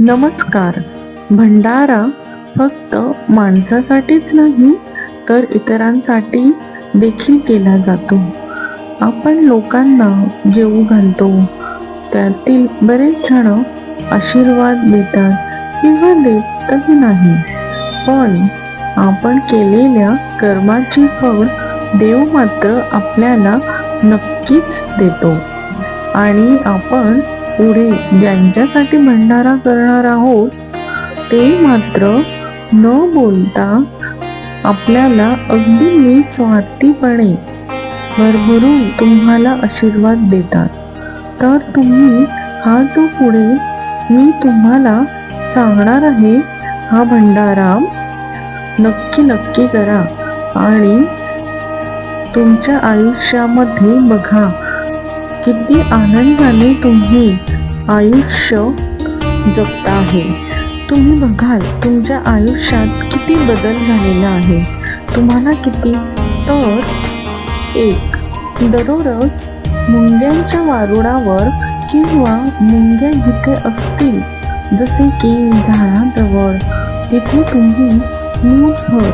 नमस्कार. भंडारा फक्त माणसासाठीच नाही तर इतरांसाठी देखील केला जातो. आपण लोकांना जेवू घालतो. त्यातील बरेच जण आशीर्वाद देतात किंवा देतही नाही. पण आपण केलेल्या कर्माची फळ देव मात्र आपल्याला नक्कीच देतो. आणि आपण पुढे ज्यांच्यासाठी भंडारा करणार आहोत ते मात्र न बोलता आपल्याला अगदी निस्वार्थीपणे भरभरून तुम्हाला आशीर्वाद देतात. तर तुम्ही हा जो पुढे मी तुम्हाला सांगणार आहे हा भंडारा नक्की नक्की करा आणि तुमच्या आयुष्यामध्ये बघा किती आनंदाने तुम्ही आयुष्य जगता आहे तुम्ही बघाल तुमच्या आयुष्यात किती बदल झालेला आहे. तुम्हाला किती? तर एक दररोज मुंग्यांच्या वारुळावर किंवा मुंग्या जिथे असतील जसे की झाडाजवळ तिथे तुम्ही मूठभर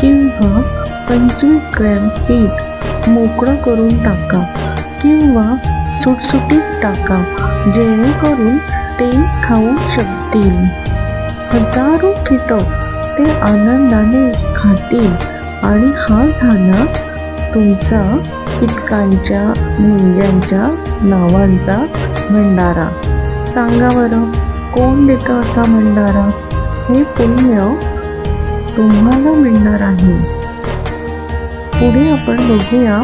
किंवा पंचवीस ग्रॅम पीठ मोकळं करून टाका. किंवा सुटसुटीत टाका जेणेकरून ते खाऊ शकतील. हजारो कीटक ते आनंदाने खातील आणि हा झाला तुमचा कीटकांच्या मुंग्यांच्या नावांचा भंडारा. सांगा बरं कोण देतं असा भंडारा? हे पुण्य तुम्हाला मिळणार आहे. पुढे आपण बघूया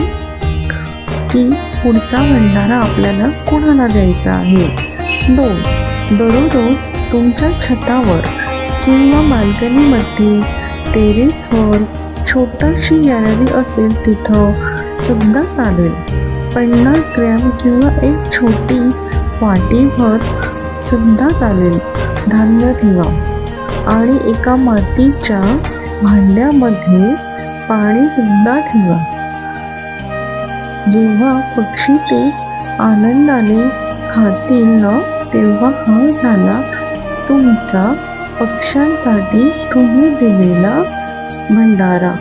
की पुढचा भंडारा आपल्याला कोणाला द्यायचा आहे? दोन. दररोज तुमच्या छतावर किंवा बाल्कनीमध्ये टेरेसवर छोटीशी गॅलरी असेल तिथं सुद्धा चालेल. पन्नास ग्रॅम किंवा एक छोटी वाटीभर सुद्धा चालेल. धान्य ठेवा. आणि एका मातीच्या भांड्यामध्ये पाणी सुद्धा ठेवा. जेव्हा पक्षी ते आनंदाने खातील ना तेव्हा हा झाला तुमचा पक्ष्यांसाठी तुम्ही दिलेला भंडारा.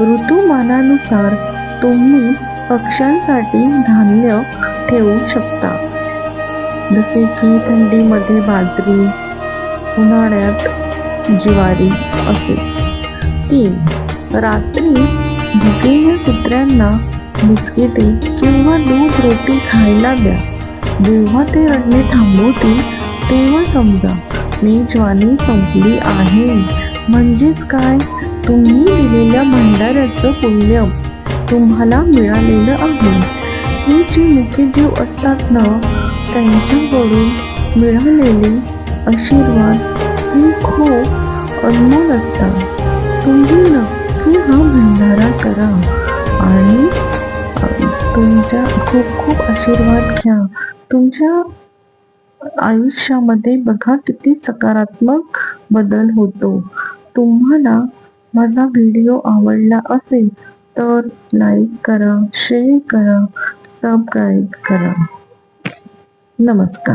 ऋतुमानानुसार तुम्ही पक्ष्यांसाठी धान्य ठेवू शकता. जसे की थंडीमध्ये बाजरी उन्हाळ्यात ज्वारी असे तीन रात्री भुकेल्या कुत्र्यांना बिस्किटे किंवा दूध रोटी खायला द्या. जेव्हा ते रडणे थांबवतील तेव्हा समजा मेजवानी संपली आहे. म्हणजेच काय? तुम्ही दिलेल्या भंडाऱ्याचं पुण्य तुम्हाला मिळालेलं आहे. हे जे मुख्यजीव जीव असतात ना त्यांच्याकडून मिळालेले आशीर्वाद हे खूप अनमोल असतात. तुम्ही नक्की हा भंडारा करा आणि तुमच्या खूप खूप आशीर्वाद घ्या. तुमच्या आयुष्यामध्ये बघा किती सकारात्मक बदल होतो. तुम्हाला माझा व्हिडिओ आवडला असेल तर लाईक करा शेअर करा सबस्क्राईब करा. नमस्कार.